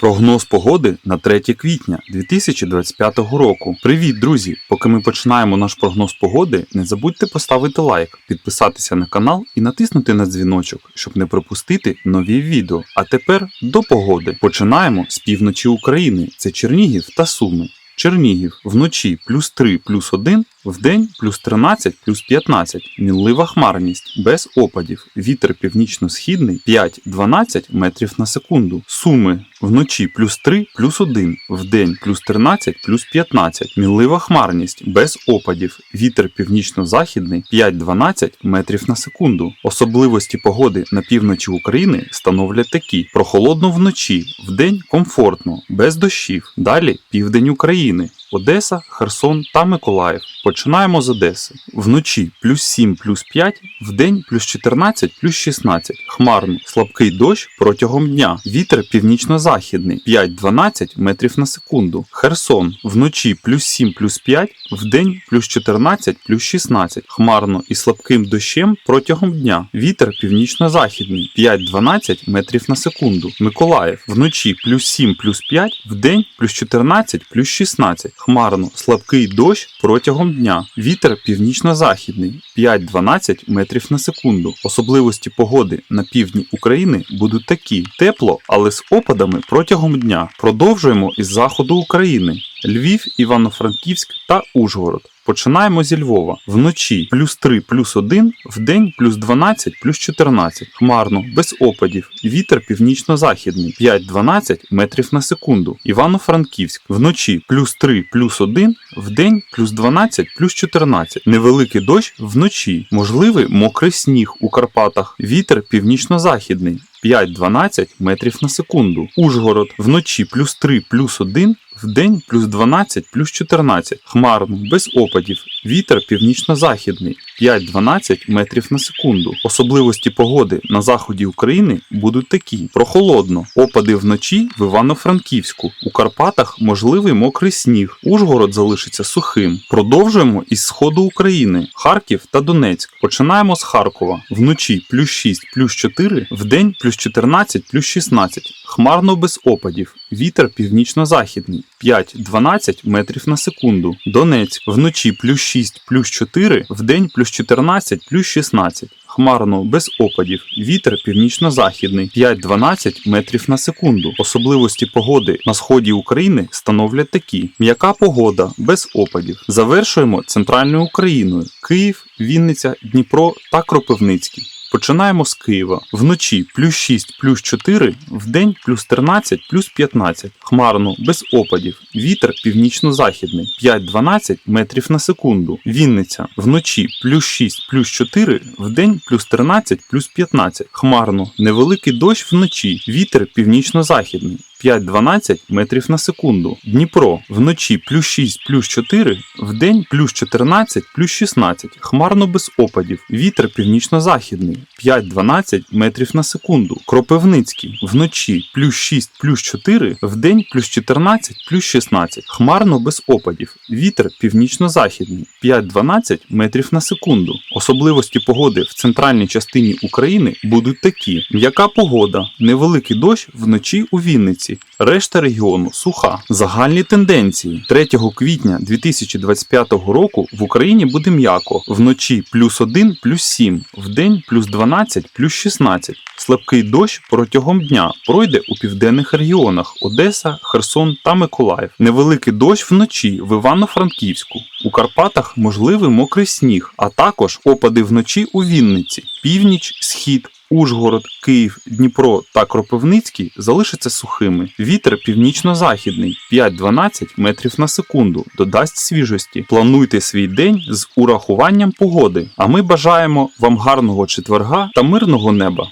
Прогноз погоди на 3 квітня 2025 року. Привіт, друзі! Поки ми починаємо наш прогноз погоди, не забудьте поставити лайк, підписатися на канал і натиснути на дзвіночок, щоб не пропустити нові відео. А тепер до погоди. Починаємо з півночі України. Це Чернігів та Суми. Чернігів вночі плюс 3 плюс 1, вдень плюс 13 плюс 15, мінлива хмарність, без опадів, вітер північно-східний 5-12 метрів на секунду. Суми. Вночі плюс 3 плюс 1, вдень плюс 13 плюс 15, мінлива хмарність, без опадів, вітер північно-західний 5-12 метрів на секунду. Особливості погоди на півночі України становлять такі: прохолодно вночі, вдень комфортно, без дощів. Далі південь України. Одеса, Херсон та Миколаїв. Починаємо з Одеси. Вночі плюс 7 плюс 5, вдень плюс 14 плюс 16. Хмарно, слабкий дощ протягом дня. Вітер північно-західний 5-12 метрів на секунду. Херсон вночі плюс 7 плюс 5, вдень плюс 14 плюс 16. Хмарно і слабким дощем протягом дня. Вітер північно-західний 5-12 метрів на секунду. Миколаїв вночі плюс 7 плюс 5, вдень плюс 14 плюс 16. Хмарно, слабкий дощ протягом дня. Вітер північно-західний 5-12 метрів на секунду. Особливості погоди на півдні України будуть такі: тепло, але з опадами протягом дня. Продовжуємо із заходу України. Львів, Івано-Франківськ та Ужгород. Починаємо зі Львова. Вночі плюс 3 плюс 1, вдень плюс 12 плюс 14. Хмарно, без опадів. Вітер північно-західний 5-12 метрів на секунду. Івано-Франківськ. Вночі плюс 3 плюс 1, вдень плюс 12 плюс 14. Невеликий дощ вночі. Можливий мокрий сніг у Карпатах. Вітер північно-західний 5-12 метрів на секунду. Ужгород вночі плюс 3 плюс 1, вдень плюс 12 плюс 14. Хмарно, без опадів. Вітер північно-західний 5-12 метрів на секунду. Особливості погоди на заході України будуть такі: прохолодно, опади вночі в Івано-Франківську. У Карпатах можливий мокрий сніг. Ужгород залишиться сухим. Продовжуємо із сходу України, Харків та Донецьк. Починаємо з Харкова. Вночі плюс 6 плюс 4, вдень плюс 14 плюс 16. Хмарно без опадів. Вітер північно-західний 5-12 метрів на секунду. Донецьк вночі плюс 6 плюс 4, вдень плюс 14 плюс 16. Хмарно без опадів. Вітер північно-західний 5-12 метрів на секунду. Особливості погоди на сході України становлять такі: м'яка погода без опадів. Завершуємо центральною Україною: Київ, Вінниця, Дніпро та Кропивницький. Починаємо з Києва. Вночі плюс 6 плюс 4, вдень плюс 13 плюс 15. Хмарно, без опадів. Вітер північно-західний 5-12 метрів на секунду. Вінниця. Вночі плюс 6 плюс 4, вдень плюс 13 плюс 15. Хмарно, невеликий дощ вночі. Вітер північно-західний 5-12 метрів на секунду. Дніпро вночі плюс 6 плюс 4, вдень плюс 14 плюс 16. Хмарно без опадів. Вітер північно-західний 5-12 метрів на секунду. Кропивницький вночі плюс 6 плюс 4, вдень плюс 14 плюс 16. Хмарно без опадів. Вітер північно-західний 5-12 метрів на секунду. Особливості погоди в центральній частині України будуть такі: м'яка погода, невеликий дощ вночі у Вінниці. Решта регіону суха. Загальні тенденції 3 квітня 2025 року в Україні буде м'яко. Вночі плюс 1 плюс 7, вдень плюс 12 плюс 16. Слабкий дощ протягом дня пройде у південних регіонах Одеса, Херсон та Миколаїв. Невеликий дощ вночі в Івано-Франківську. У Карпатах можливий мокрий сніг, а також опади вночі у Вінниці, північ, схід. Ужгород, Київ, Дніпро та Кропивницький залишаться сухими. Вітер північно-західний 5-12 метрів на секунду додасть свіжості. Плануйте свій день з урахуванням погоди. А ми бажаємо вам гарного четверга та мирного неба.